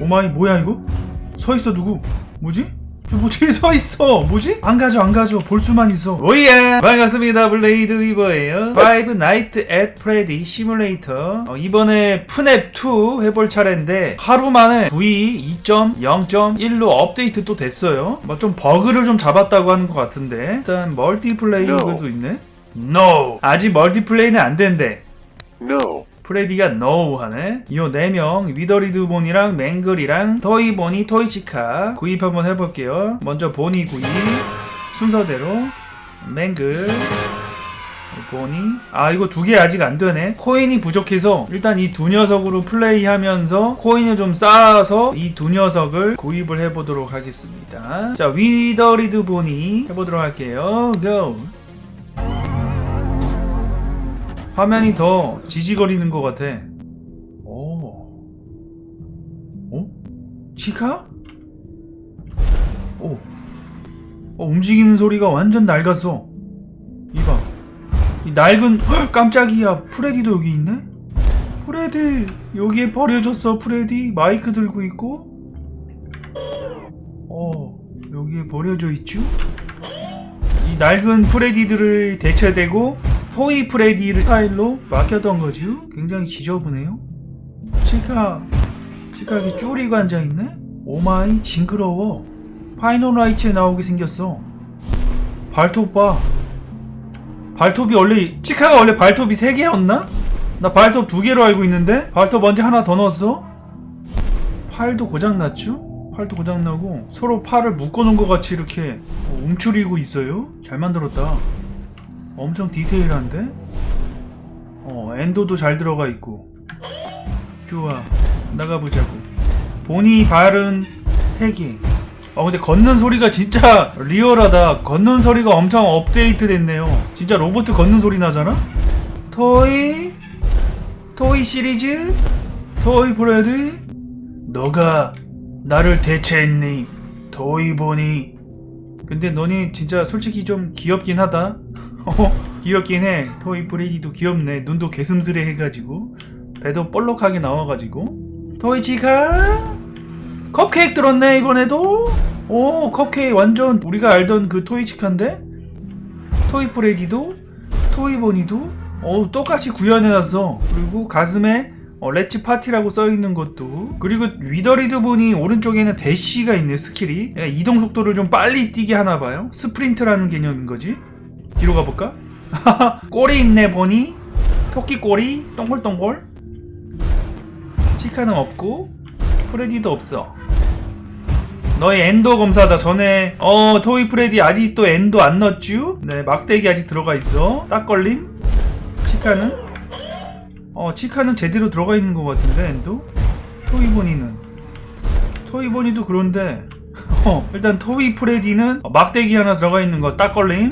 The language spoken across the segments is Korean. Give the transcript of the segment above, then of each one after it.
오마이 뭐야 이거? 서 있어 누구? 뭐지? 저뭐 뒤에 서 있어. 뭐지? 안 가죠 안 가죠. 볼 수만 있어. 오예 반갑습니다 블레이드 위버예요. Five Nights at Freddy 시뮬레이터. 어, 이번에 푸넵 2 해볼 차례인데 하루 만에 V 2.0.1로 업데이트 또 됐어요. 뭐 좀 버그를 좀 잡았다고 하는 것 같은데 일단 멀티플레이어도 있네. No 아직 멀티플레이는 안 된대. No. 프레디가 노우 하네. 이요 4명, 위더리드 본이랑 맹글이랑 토이 보니, 토이치카 구입 한번 해볼게요. 먼저 보니 구입. 순서대로. 맹글. 보니. 아, 이거 두 개 아직 안 되네. 코인이 부족해서 일단 이 두 녀석으로 플레이하면서 코인을 좀 쌓아서 이 두 녀석을 구입을 해보도록 하겠습니다. 자, 위더리드 보니 해보도록 할게요. 고! 화면이 더 지지거리는 것 같아. 오. 어? 치카? 오. 어, 움직이는 소리가 완전 낡았어. 이봐. 이 낡은, 헉, 깜짝이야. 프레디도 여기 있네? 프레디. 여기에 버려졌어, 프레디. 마이크 들고 있고. 어, 여기에 버려져 있죠? 이 낡은 프레디들을 대체되고 토이 프레디를 스타일로 맡겼던 거죠. 굉장히 지저분해요. 치카, 치카 여기 쭈리고 앉아있네? 오마이 징그러워. 파이노라이츠에 나오게 생겼어. 발톱 봐. 발톱이 원래, 치카가 원래 발톱이 3개였나? 나 발톱 2개로 알고 있는데? 발톱 언제 하나 더 넣었어? 팔도 고장났죠? 팔도 고장나고 서로 팔을 묶어놓은 것 같이 이렇게 어, 움츠리고 있어요. 잘 만들었다. 엄청 디테일한데? 어, 엔도도 잘 들어가 있고. 좋아. 나가보자고. 본이 발은 3개. 어, 근데 걷는 소리가 진짜 리얼하다. 걷는 소리가 엄청 업데이트 됐네요. 진짜 로봇 걷는 소리 나잖아? 토이? 토이 시리즈? 토이 브레드? 너가 나를 대체했니? 토이 보니? 근데 너니 진짜 솔직히 좀 귀엽긴 하다. 어, 귀엽긴 해. 토이 브레이디도 귀엽네. 눈도 개슴스레 해가지고. 배도 볼록하게 나와가지고. 토이치가? 컵케이크 들었네, 이번에도? 오, 컵케이크 완전 우리가 알던 그 토이 치카인데? 토이 브레이디도? 토이 보니도? 어, 똑같이 구현해놨어. 그리고 가슴에 어, 렛츠 파티라고 써있는 것도 그리고 위더리드 보니 오른쪽에는 대시가 있네 스킬이 예, 이동 속도를 좀 빨리 뛰게 하나봐요 스프린트라는 개념인 거지 뒤로 가볼까? 꼬리 있네 보니? 토끼 꼬리? 동글동글 치카는 없고 프레디도 없어. 너의 엔도 검사자. 전에 어 토이 프레디 아직도 엔도 안 넣었쥬? 네 막대기 아직 들어가 있어. 딱 걸림? 치카는? 어 치카는 제대로 들어가 있는 것 같은데 엔도 토이보니는? 토이보니도 그런데 어 일단 토이 프레디는 막대기 하나 들어가 있는 거 딱 걸림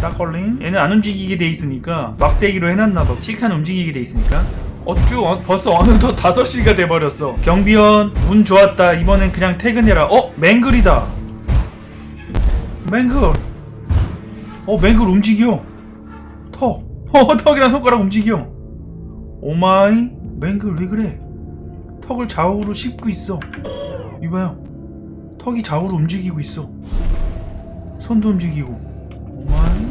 딱 걸림 얘는 안 움직이게 돼 있으니까 막대기로 해놨나봐. 치카는 움직이게 돼 있으니까. 어쭈 어, 벌써 어느덧 5시가 돼버렸어. 경비원 운 좋았다. 이번엔 그냥 퇴근해라. 어? 맹글이다. 맹글. 어 맹글 움직여. 턱 어, 턱이랑 손가락 움직여. 오마이 맹글 왜 그래? 턱을 좌우로 씹고 있어. 이봐요. 턱이 좌우로 움직이고 있어. 손도 움직이고 오마이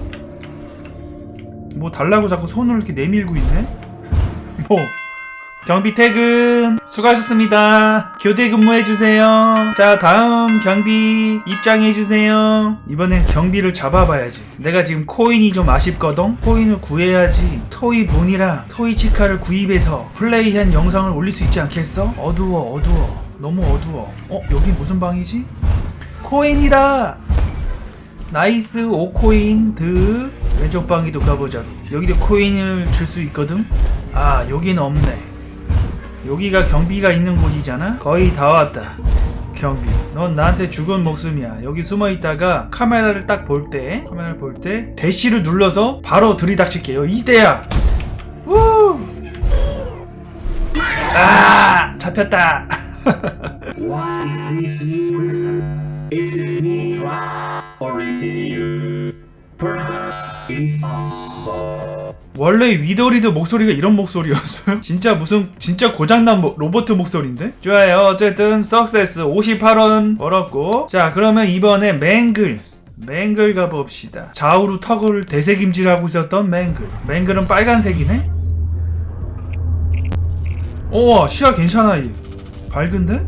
뭐 달라고 자꾸 손을 이렇게 내밀고 있네? 뭐. 경비 퇴근. 수고하셨습니다. 교대 근무해주세요. 자 다음 경비 입장해주세요. 이번엔 경비를 잡아봐야지. 내가 지금 코인이 좀 아쉽거든? 코인을 구해야지. 토이 본이랑 토이 치카를 구입해서 플레이한 영상을 올릴 수 있지 않겠어? 어두워 어두워. 너무 어두워. 어 여기 무슨 방이지? 코인이다 나이스 5코인 득 왼쪽 방에도 가보자고 여기도 코인을 줄 수 있거든? 아 여기는 없네. 여기가 경비가 있는 곳이잖아? 거의 다 왔다. 경비. 넌 나한테 죽은 목숨이야. 여기 숨어 있다가 카메라를 딱 볼 때 카메라를 볼 때 대시를 눌러서 바로 들이닥칠게요. 이때야! 우! 아 잡혔다 원래 위더리드 목소리가 이런 목소리였어요? 진짜 무슨 진짜 고장난 모- 로버트 목소리인데? 좋아요 어쨌든 석세스 58원 벌었고 자 그러면 이번에 맹글 맹글 가봅시다 좌우로 턱을 대세김질하고 있었던 맹글 맹글은 빨간색이네? 오 시야 괜찮아 얘 밝은데?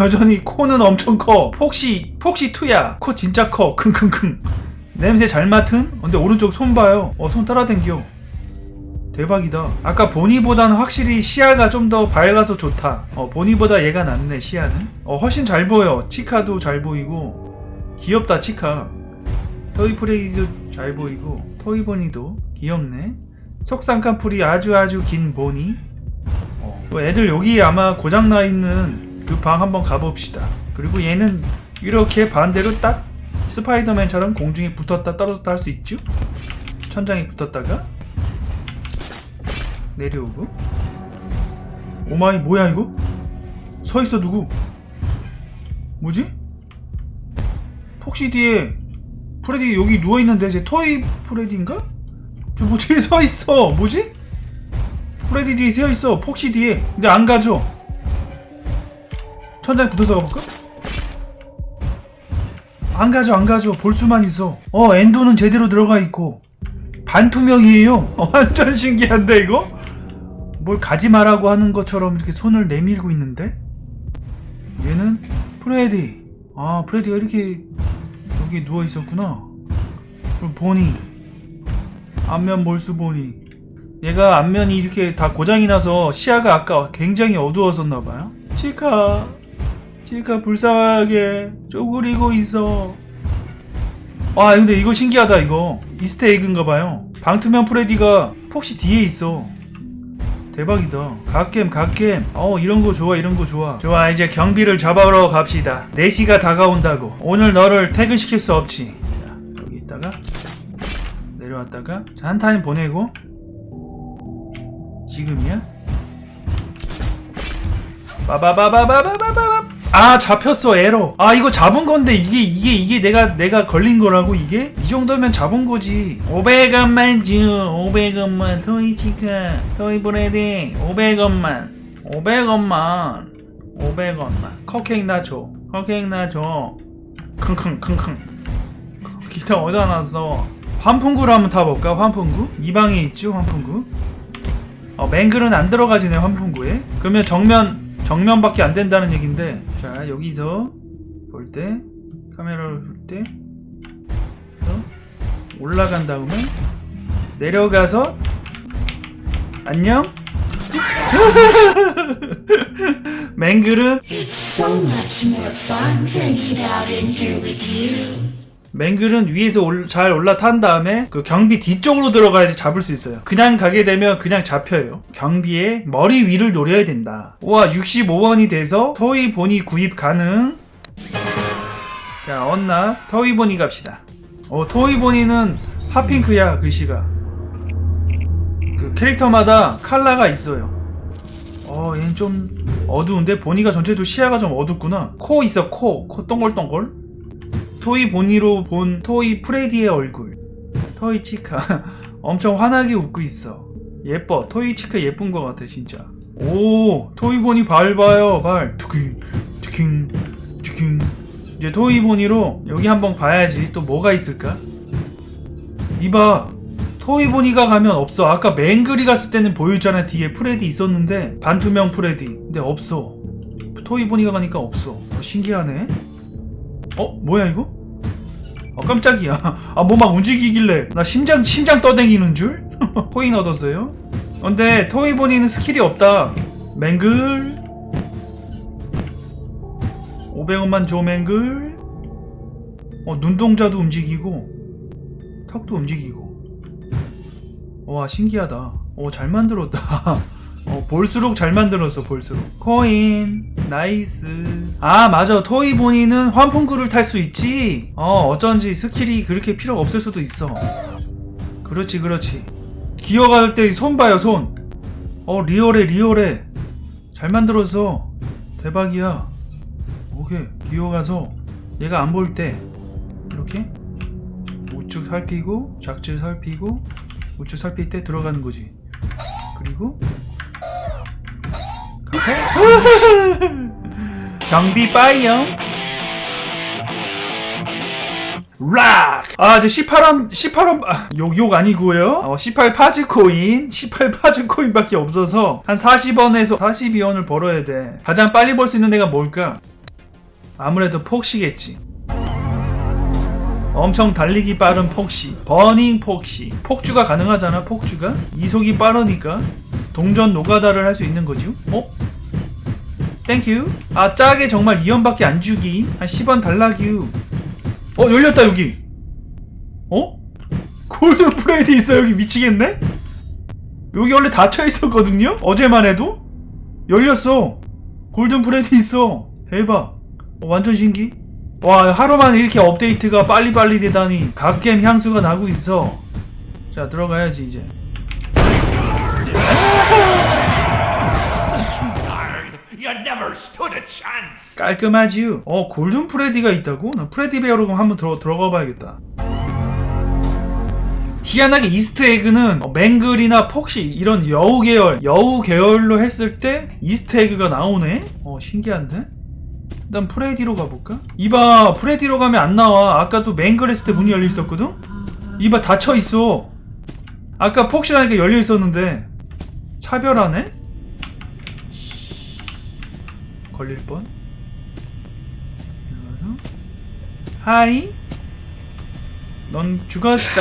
여전히 코는 엄청 커. 폭시 폭시 투야. 코 진짜 커. 킁킁킁. 냄새 잘 맡음? 어, 근데 오른쪽 손 봐요. 어 손 따라당겨 대박이다. 아까 보니보다는 확실히 시야가 좀 더 밝아서 좋다. 어 보니보다 얘가 낫네 시야는. 어 훨씬 잘 보여. 치카도 잘 보이고. 귀엽다 치카. 토이프레이도 잘 보이고. 토이보니도 귀엽네. 속쌍꺼풀이 아주 아주 긴 보니. 어, 또 애들 여기 아마 고장 나 있는 그 방 한번 가봅시다. 그리고 얘는 이렇게 반대로 딱 스파이더맨처럼 공중에 붙었다 떨어졌다 할 수 있죠? 천장에 붙었다가 내려오고. 오마이 뭐야 이거? 서 있어 누구? 뭐지? 폭시 뒤에 프레디 여기 누워 있는데 제 토이 프레디인가? 저 뭐 뒤에 서 있어. 뭐지? 프레디 뒤에 서 있어. 폭시 뒤에. 근데 안 가죠. 천장에 붙어서 가볼까? 안 가죠, 안 가죠. 볼 수만 있어. 어, 엔도는 제대로 들어가 있고. 반투명이에요. 어, 완전 신기한데, 이거? 뭘 가지 마라고 하는 것처럼 이렇게 손을 내밀고 있는데? 얘는 프레디. 아, 프레디가 이렇게 여기 누워 있었구나. 그럼 보니. 안면 몰수 보니. 얘가 안면이 이렇게 다 고장이 나서 시야가 아까 굉장히 어두웠었나 봐요. 치카, 치카 불쌍하게 쪼그리고 있어. 아 근데 이거 신기하다 이거 이스터 에그인가 봐요. 방투명 프레디가 폭시 뒤에 있어. 대박이다. 갓겜 갓겜. 어 이런 거 좋아 이런 거 좋아. 좋아 이제 경비를 잡아러 갑시다. 4시가 다가온다고. 오늘 너를 퇴근시킬 수 없지. 자 여기 있다가 내려왔다가 자, 한 타임 보내고 지금이야? 빠바바바바바바바 아 잡혔어 에러. 아 이거 잡은 건데 이게 이게 이게 내가 내가 걸린 거라고 이게? 이 정도면 잡은 거지. 500원만 줘. 500원만 토이치카. 토이 브레디 500원만. 500원만. 500원만. 컵케이크 나줘. 컵케이크 나줘. 킁킁 킁킁. 기타 어디다 놨어? 환풍구를 한번 타볼까? 환풍구? 이 방에 있죠 환풍구? 어, 맹글은 안 들어가지네 환풍구에. 그러면 정면 정면밖에 안 된다는 얘긴데 자 여기서 볼 때 카메라를 볼 때 올라간 다음에 내려가서 안녕? 맹글은 맹글은 위에서 올- 잘 올라탄 다음에 그 경비 뒤쪽으로 들어가야지 잡을 수 있어요. 그냥 가게 되면 그냥 잡혀요. 경비의 머리 위를 노려야 된다. 우와 65원이 돼서 토이 보니 구입 가능. 자 언나 토이 보니 갑시다. 어 토이 보니는 핫핑크야 글씨가. 그 캐릭터마다 컬러가 있어요. 어 얘는 좀 어두운데 보니가 전체적으로 시야가 좀 어둡구나. 코 있어 코. 코 동글동글. 토이 보니로 본 토이 프레디의 얼굴. 토이 치카 엄청 환하게 웃고 있어. 예뻐. 토이 치카 예쁜 것 같아 진짜. 오 토이 보니 발 봐요. 발. 투킹 투킹 투킹 이제 토이 보니로 여기 한번 봐야지. 또 뭐가 있을까? 이봐. 토이 보니가 가면 없어. 아까 맹글이 갔을 때는 보였잖아. 뒤에 프레디 있었는데. 반투명 프레디. 근데 없어. 토이 보니가 가니까 없어. 어, 신기하네. 어 뭐야 이거? 어 깜짝이야. 아 뭐 막 움직이길래. 나 심장 심장 떠댕기는 줄? 코인 얻었어요? 근데 토이보니는 스킬이 없다. 맹글. 500원만 줘 맹글. 어 눈동자도 움직이고 턱도 움직이고. 와 신기하다. 어잘 만들었다 어, 볼수록 잘 만들었어 볼수록. 코인 나이스. 아 맞아. 토이보니는 환풍구를 탈 수 있지. 어 어쩐지 스킬이 그렇게 필요가 없을 수도 있어. 그렇지 그렇지. 기어갈 때 손 봐요 손어 리얼해 리얼해. 잘 만들었어. 대박이야. 오케이 기어가서 얘가 안볼때 이렇게 우측 살피고 좌측 살피고 우측 설필 때 들어가는 거지. 그리고 경비 파이어 락! 아, 저 18원, 18원, 아, 욕, 욕 아니고요. 어, 18 파즈 코인, 18 파즈 코인밖에 없어서 한 40원에서 42원을 벌어야 돼. 가장 빨리 벌 수 있는 데가 뭘까? 아무래도 폭시겠지. 엄청 달리기 빠른 폭시, 버닝 폭시. 폭주가 가능하잖아, 폭주가. 이속이 빠르니까 동전 노가다를 할 수 있는 거죠. 어? 땡큐. 아, 짜게 정말 2원밖에 안 주기. 한 10원 달라규. 어 열렸다 여기 어? 골든 프레디 있어 여기 미치겠네? 여기 원래 닫혀 있었거든요? 어제만 해도? 열렸어 골든 프레디 있어 대박 어, 완전 신기 와 하루만 이렇게 업데이트가 빨리빨리 되다니 갓겜 향수가 나고 있어 자 들어가야지 이제 You never stood a chance. 깔끔하지요. 어 골든 프레디가 있다고? 나 프레디 베어로 그럼 한번 들어 들어가 봐야겠다. 희한하게 이스트 에그는 어, 맹글이나 폭시 이런 여우 계열, 여우 계열로 했을 때 이스트 에그가 나오네. 어 신기한데? 일단 프레디로 가볼까? 이봐 프레디로 가면 안 나와. 아까도 맹글 했을 때 문이 열려 있었거든. 이봐 닫혀 있어. 아까 폭시라니까 열려 있었는데 차별하네? 걸릴 뻔. 하이. 넌 죽었다.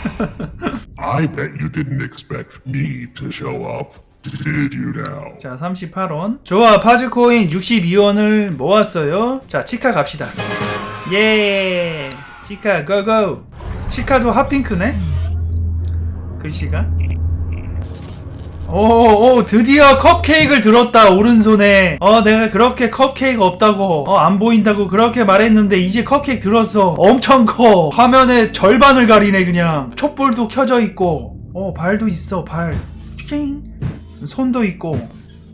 I bet you didn't expect me to show up, did you now? 자, 38원. 좋아, 파즈코인 62원을 모았어요. 자, 치카 갑시다. 예. 치카, 고고. 치카도 핫핑크네? 글씨가. 오, 오, 드디어 컵케이크를 들었다, 오른손에. 어, 내가 그렇게 컵케이크 없다고, 어, 안 보인다고 그렇게 말했는데, 이제 컵케이크 들었어. 엄청 커. 화면의 절반을 가리네, 그냥. 촛불도 켜져 있고, 어, 발도 있어, 발. 킹. 손도 있고.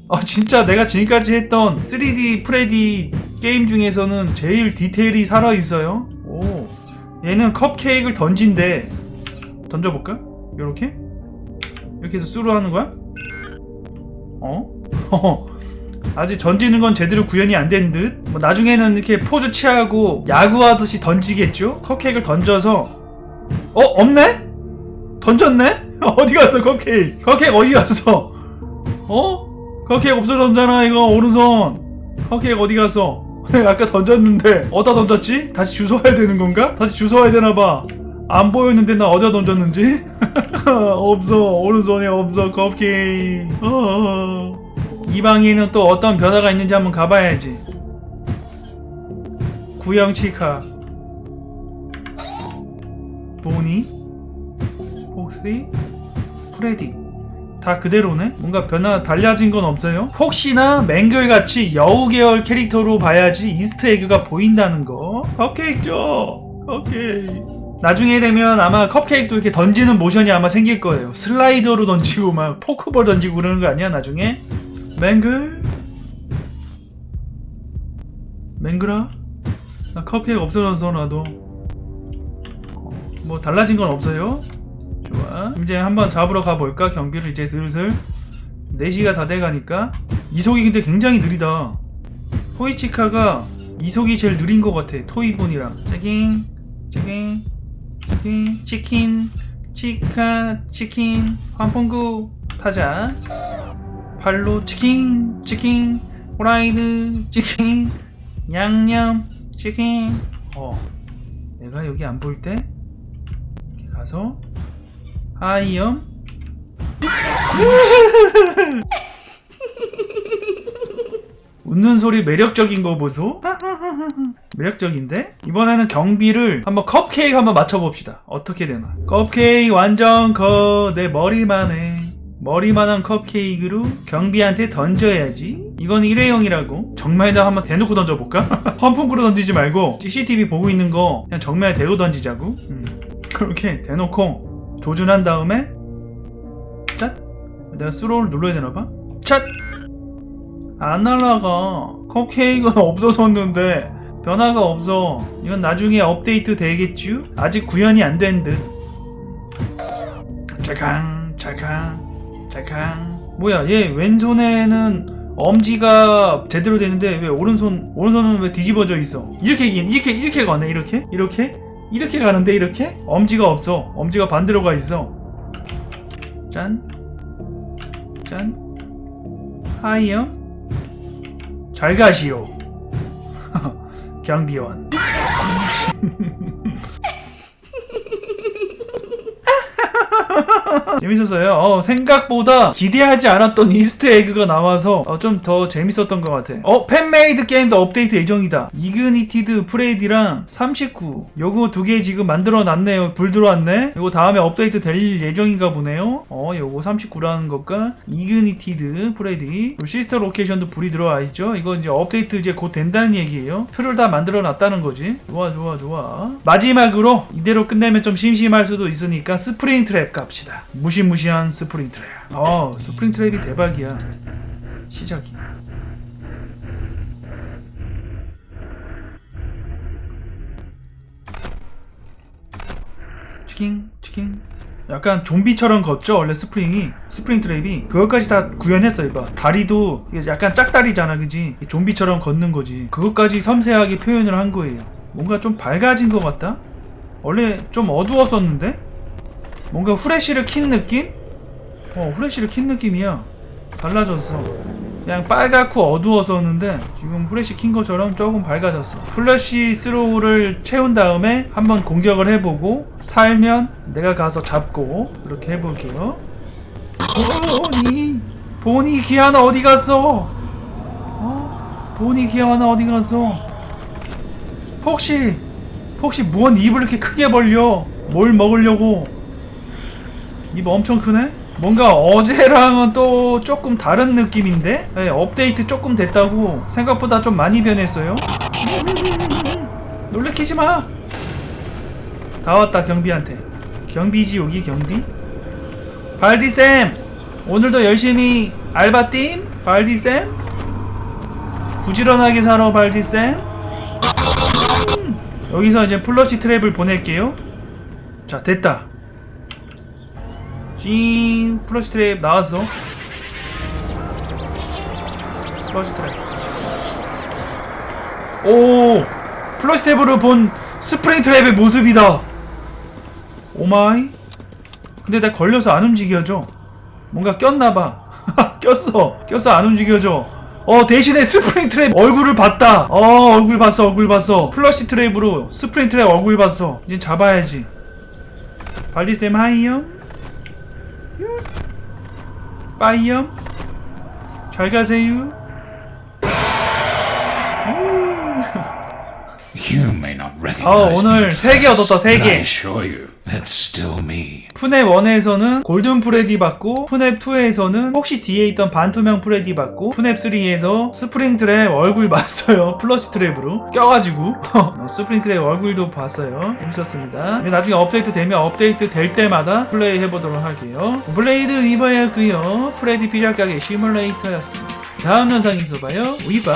어, 진짜 내가 지금까지 했던 3D 프레디 게임 중에서는 제일 디테일이 살아있어요. 오. 얘는 컵케이크를 던진대. 던져볼까? 요렇게? 이렇게 해서 수루 하는 거야? 어? 아직 던지는 건 제대로 구현이 안 된 듯? 뭐 나중에는 이렇게 포즈 취하고 야구하듯이 던지겠죠? 컵케이크를 던져서 어? 없네? 던졌네? 어디 갔어 컵케이크? 컵케이크 어디 갔어? 어? 컵케이크 없어졌잖아 이거 오른손 컵케이크 어디 갔어? 아까 던졌는데 어디다 던졌지? 다시 주워야 되는 건가? 다시 주워야 되나봐 안 보였는데 나 어디다 던졌는지? 없어. 오른손에 없어. 컵케이크 어. 이 방에는 또 어떤 변화가 있는지 한번 가봐야지. 구형 치카. 보니? 폭시? 프레디. 다 그대로네? 뭔가 변화 달라진 건 없어요? 혹시나 맹글같이 여우 계열 캐릭터로 봐야지 이스트 에그가 보인다는 거? 컵케이크 죠? 컵케이크 나중에 되면 아마 컵케이크도 이렇게 던지는 모션이 아마 생길 거예요 슬라이더로 던지고 막 포크볼 던지고 그러는 거 아니야 나중에? 맹글? 맹글아? 나 컵케이크 없어졌어 나도 뭐 달라진 건 없어요? 좋아. 이제 한번 잡으러 가볼까? 경기를 이제 슬슬 4시가 다 돼가니까 이속이 근데 굉장히 느리다. 토이치카가 이속이 제일 느린 것 같아. 토이본이랑. 치킨, 치킨, 치킨, 치카, 치킨, 환풍구 타자. 팔로 치킨, 치킨, 후라이드, 치킨, 양념, 치킨. 어. 내가 여기 안 볼 때 이렇게 가서 하이엄 웃는 소리 매력적인 거 보소. 매력적인데? 이번에는 경비를 한번 컵케이크 한번 맞춰봅시다. 어떻게 되나. 컵케이크 완전 커 내 머리만 해 머리만한 컵케이크로 경비한테 던져야지. 이건 일회용이라고. 정면에다 한번 대놓고 던져볼까? 험풍구로 던지지 말고 CCTV 보고 있는 거 그냥 정면에 대고 던지자고. 음. 그렇게 대놓고 조준한 다음에 짠. 내가 스로우를 눌러야 되나봐. 짠 안 날라가 컵케이크는 없어졌는데 변화가 없어. 이건 나중에 업데이트 되겠쥬? 아직 구현이 안 된 듯. 찰캉 찰캉 찰캉 뭐야 얘 왼손에는 엄지가 제대로 되는데 왜 오른손 오른손은 왜 뒤집어져 있어? 이렇게 이렇게 이렇게 가네 이렇게? 이렇게? 이렇게 가는데 이렇게? 엄지가 없어. 엄지가 반대로 가 있어. 짠 짠. 하이요 잘 가시오. 경비원 재밌었어요. 어, 생각보다 기대하지 않았던 이스터 에그가 나와서 어, 좀 더 재밌었던 것 같아. 어, 팬메이드 게임도 업데이트 예정이다. 이그니티드 프레이디랑 39. 요거 두 개 지금 만들어 놨네요. 불 들어왔네. 요거 다음에 업데이트 될 예정인가 보네요. 어, 요거 39라는 것과 이그니티드 프레이디. 요 시스터 로케이션도 불이 들어와 있죠. 이거 이제 업데이트 이제 곧 된다는 얘기예요. 표를 다 만들어 놨다는 거지. 좋아, 좋아, 좋아. 마지막으로 이대로 끝내면 좀 심심할 수도 있으니까 스프링 트랩 갑시다. 무시무시한 스프링 트랩. 어, 스프링 트랩이 대박이야. 시작이. 치킨, 치킨. 약간 좀비처럼 걷죠 원래 스프링이 스프링 트랩이 그것까지 다 구현했어요 봐 다리도 약간 짝다리잖아 그지 좀비처럼 걷는 거지 그것까지 섬세하게 표현을 한 거예요 뭔가 좀 밝아진 것 같다 원래 좀 어두웠었는데 뭔가 후레쉬를 킨 느낌? 어 후레쉬를 킨 느낌이야. 달라졌어. 그냥 빨갛고 어두웠었는데 지금 후레쉬 킨 것처럼 조금 밝아졌어. 플래시 스로우를 채운 다음에 한번 공격을 해보고 살면 내가 가서 잡고 그렇게 해볼게요. 보니 보니 기아나 어디 갔어? 어? 보니 기아나 어디 갔어? 혹시 혹시 뭔 입을 이렇게 크게 벌려? 뭘 먹으려고 입 엄청 크네? 뭔가 어제랑은 또 조금 다른 느낌인데? 네, 업데이트 조금 됐다고 생각보다 좀 많이 변했어요. 놀래키지 마! 다 왔다, 경비한테. 경비지, 여기 경비? 발디쌤! 오늘도 열심히 알바팀? 발디쌤? 부지런하게 살아, 발디쌤? 음, 여기서 이제 플러시 트랩을 보낼게요. 자, 됐다. 찡 플러시 트랩 나왔어. 플러시 트랩. 오 플러시 트랩으로 본 스프링 트랩의 모습이다. 오마이. 근데 나 걸려서 안 움직여져. 뭔가 꼈나봐. 꼈어. 꼈어 안 움직여져. 어 대신에 스프링 트랩 얼굴을 봤다. 어 얼굴 봤어 얼굴 봤어. 플러시 트랩으로 스프링 트랩 얼굴 봤어. 이제 잡아야지. 발리쌤 하이요 빠이염 잘 가세요 You may not 어 recognize me 오늘 at 세개 first, 얻었다 세 but I 개 assure you, it's still me. 푸넵 1에서는 골든 프레디 받고 푸넵 2에서는 혹시 뒤에 있던 반투명 프레디 받고 푸넵 3에서 스프링 트랩 얼굴 봤어요. 플러시 트랩으로. 껴가지고. 어, 스프링 트랩 얼굴도 봤어요. 재밌었습니다. 나중에 업데이트 되면 업데이트 될 때마다 플레이 해보도록 할게요. 블레이드 위버였고요. 프레디 피자 가게 시뮬레이터였습니다. 다음 영상에서 봐요. 위바